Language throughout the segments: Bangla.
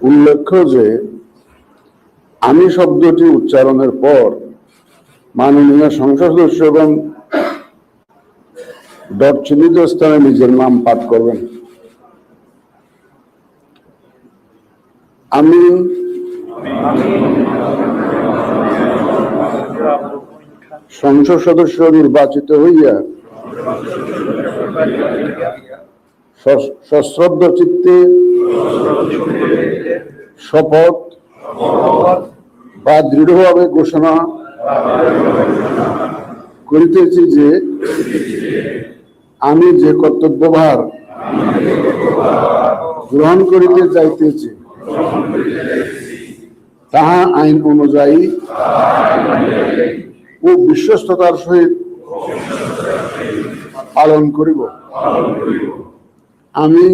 উল্লেখ্য যে, আমি শব্দটি উচ্চারণের পর মাননীয় সংসদ সদস্য এবং ডট চিহ্নিত স্থানে নিজের নাম পাঠ করবেন। আমি সংসদ সদস্য নির্বাচিত হইয়া সশ্রদ্ধ চিত্তে শপথ বা দৃঢ়ভাবে ঘোষণা করিতেছি যে আমি যে কর্তব্যভার গ্রহণ করিতে যাইতেছি, তাহা আইন অনুযায়ী ও বিশ্বস্ততার সহিত পালন করিব। আমি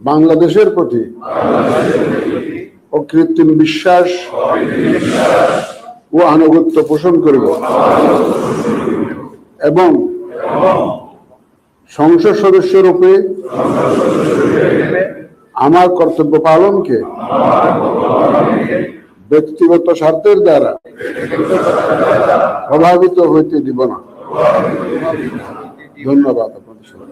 বাংলাদেশের প্রতি অকৃত্রিম বিশ্বাস ও আনুগত্য পোষণ করিব এবং সংসদ সদস্য রূপে আমার কর্তব্য পালনকে ব্যক্তিগত স্বার্থের দ্বারা প্রভাবিত হইতে দিব না ধন্যবাদ আপনাদের।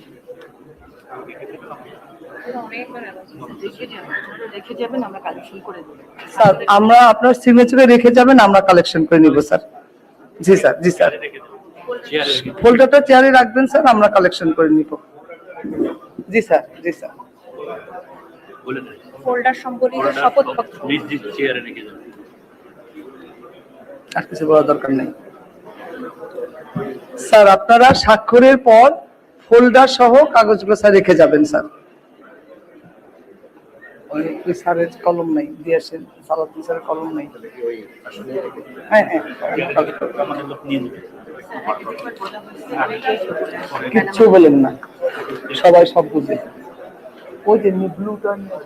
আমরা কালেকশন স্যার আমরা আপনার সিগনেচারে রেখে যাবেন আমরা কালেকশন করে নিব স্যার। জি স্যার জি স্যার। ফোল্ডারটা চেয়ারে রাখবেন স্যার আমরা কালেকশন করে নিব। জি স্যার জি স্যার। ফোল্ডার সম্বলিত শপথপত্র নিজ নিজ চেয়ারে রেখে যাবেন। আর কিছু বলার দরকার নেই। স্যার আপনারা স্বাক্ষরের পর ফোল্ডার সহ কাগজগুলো স্যার রেখে যাবেন, স্যার। স্যারের কলম নাই কলম হ্যাঁ হ্যাঁ। কিচ্ছু বলেন না, সবাই সব বুঝে। ওই যে ব্লুটা নিয়ে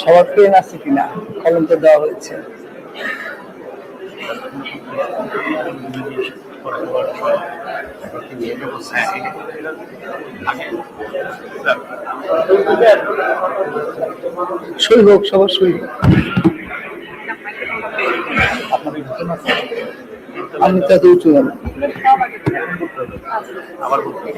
সবার পেন আছে কিনা? কলম তো দেওয়া হয়েছে। সই হোক সবার সই হোক। আমি তো এত উঁচু না আবার বলতে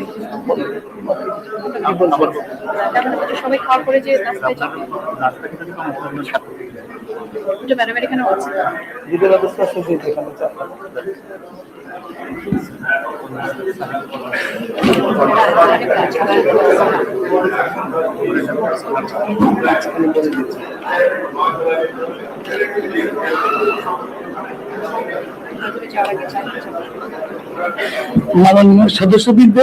মাননীয় সদস্যবৃন্দ,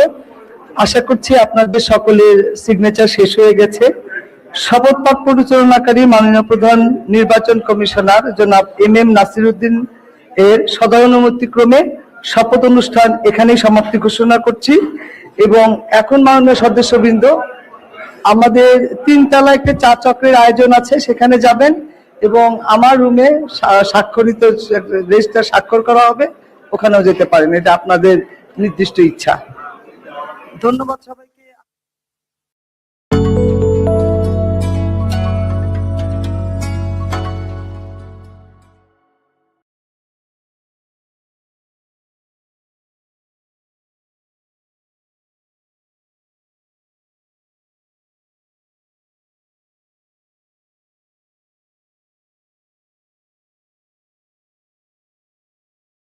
আশা করছি আপনাদের সকলের সিগনেচার শেষ হয়ে গেছে। শপথ পাঠ পরিচালনাকারী মাননীয় প্রধান নির্বাচন কমিশনার জনাব এম এম নাসিরুদ্দিন এর সদানুমতিক্রমে শপথ অনুষ্ঠান এখানেই সমাপ্তি ঘোষণা করছি এবং এখন মাননীয় সদস্যবৃন্দ, আমাদের তিনতলা একটা চা চক্রের আয়োজন আছে, সেখানে যাবেন। এবং আমার রুমে স্বাক্ষরিত রেজিস্টার স্বাক্ষর করা হবে, ওখানেও যেতে পারেন, এটা আপনাদের নির্দিষ্ট ইচ্ছা। ধন্যবাদ সবাইকে।